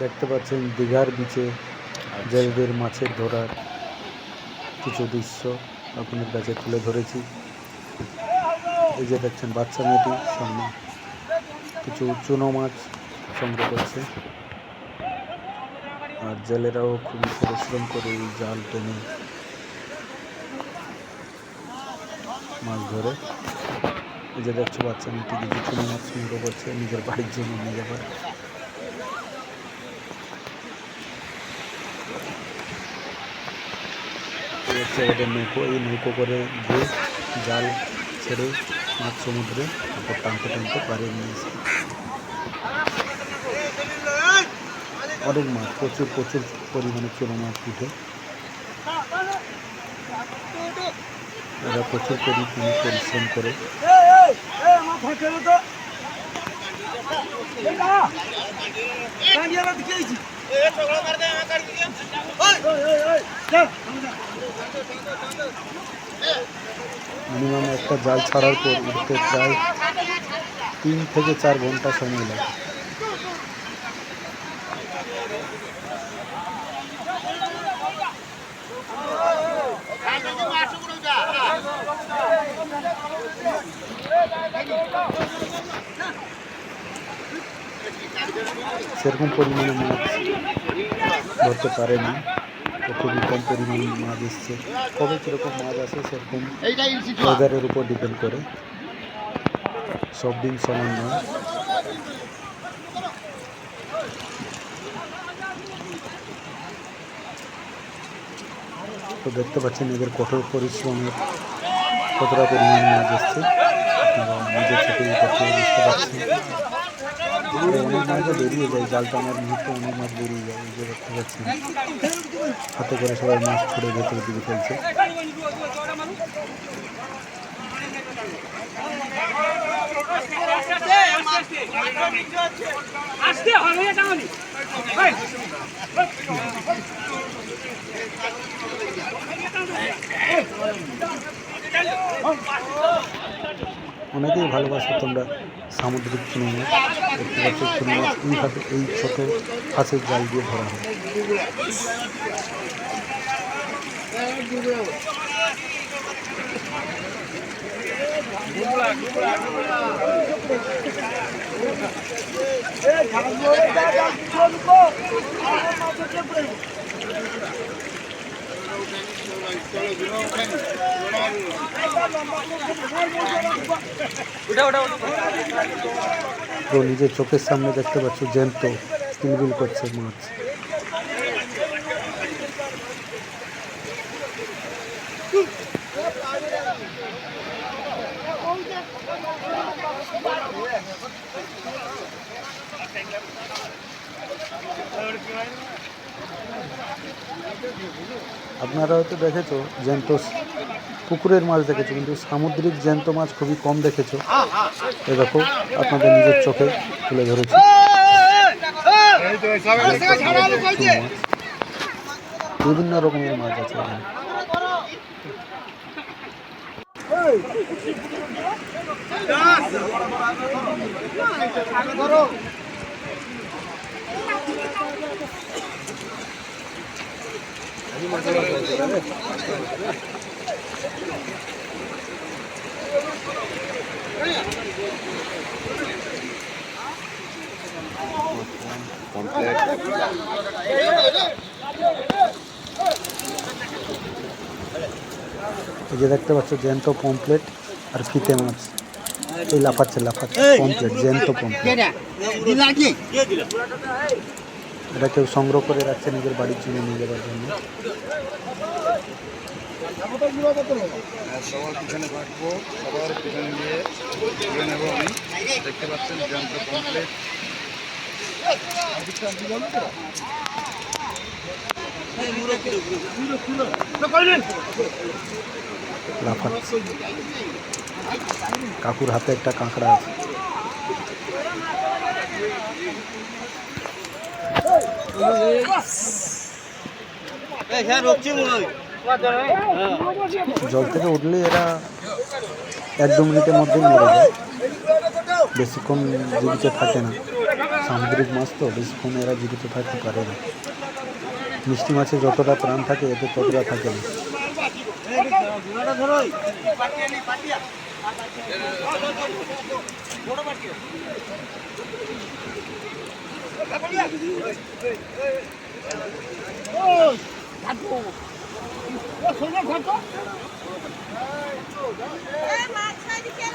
দেখতে পাচ্ছেন দীঘার বিচে জেলেদের মাছের ধরার কিছু দৃশ্য আপনার কাছে তুলে ধরেছি। এই যে দেখছেন বাচ্চা মেয়েটি সামনে কিছু চুনো মাছ সংগ্রহ করছে। আর জেলেরাও খুবই পরিশ্রম করে এই জাল টেনে মাছ ধরে। এই যে দেখছ বাচ্চা মেয়েটি কিছু চুনো মাছ সংগ্রহ করছে নিজের বাড়ির জন্য নিয়ে যাবার। হচ্ছে ওদের নৌকো, এই নৌকো করে গিয়ে জাল ছেড়ে মাছ সমুদ্রে তারপর টানতে টানতে পারে নিয়ে এসে অনেক মাছ, প্রচুর প্রচুর পরিমাণে চুনো মাছ উঠে। এরা প্রচুর পরিশ্রম করে। মিনিমাম একটা জাল ছাড়ার পর উঠতে প্রায় তিন থেকে চার ঘণ্টা সময় লাগে। সেরকম পরিমাণে মাছ ধরতে পারেনি তো খুবই কম পরিমাণে মাছ এসছে। কবে কীরকম মাছ আসে সেরকম ওয়েদারের উপর ডিপেন্ড করে। সব দিন সমান নয়। তো দেখতে পাচ্ছেন এদের কঠোর পরিশ্রমের কতটা পরিমাণ মাছ এসছে। নিজের চোখে বুঝতে পারছেন। অনেক মাছও বেরিয়ে যায়, জাল টানার মুহূর্তে অনেক মাছ বেরিয়ে যায় যে দেখতে পাচ্ছেন হাতে করে সবাই মাছ ছড়ে ভেতরে দিকে ফেলছে আসতে হবে এটা আমি অনেকেই ভালোবাসো তোমরা সামুদ্রিক চুনো দেখতে পাচ্ছ চুনো এইভাবে এই ছোট ফাঁসের জাল দিয়ে ধরা হয়। তো নিজের চোখের সামনে দেখতে পাচ্ছ জ্যান্ত কিলবিল করছে মাছ। আপনারা হয়তো দেখেছ, জ্যান্ত পুকুরের মাছ দেখেছ, কিন্তু সামুদ্রিক জ্যান্ত মাছ খুবই কম দেখেছ। এ দেখো, আপনাদের নিজের চোখে তুলে ধরেছি। বিভিন্ন রকমের মাছ আছে এখানে। এই যে দেখতে পাচ্ছ জ্যান্ত পমপ্লেট আর ফিতে মাছ এই লাফাচ্ছে লাফাচ্ছে পমপ্লেট জ্যান্ত পমপ্লেট এটা কেউ সংগ্রহ করে রাখছে নিজের বাড়ির জন্য নিয়ে যাবার জন্য। সবার পিছনে থাকব সবার পিছনে তুলে নেব আমি। দেখতে পাচ্ছেন যন্ত্র কমপ্লিট কাকুর হাতে একটা কাঁকড়া আছে। জল থেকে উঠলে এরা এক দু মিনিটের মধ্যে মরে যায়। বেশিক্ষণ জীবিত থাকে না। সামুদ্রিক মাছ তো, বেশিক্ষণ এরা জীবিত থাকতে পারে না। মিষ্টি মাছে যতটা প্রাণ থাকে এতে ততটা থাকে না। মাছ ছাড়ি কেন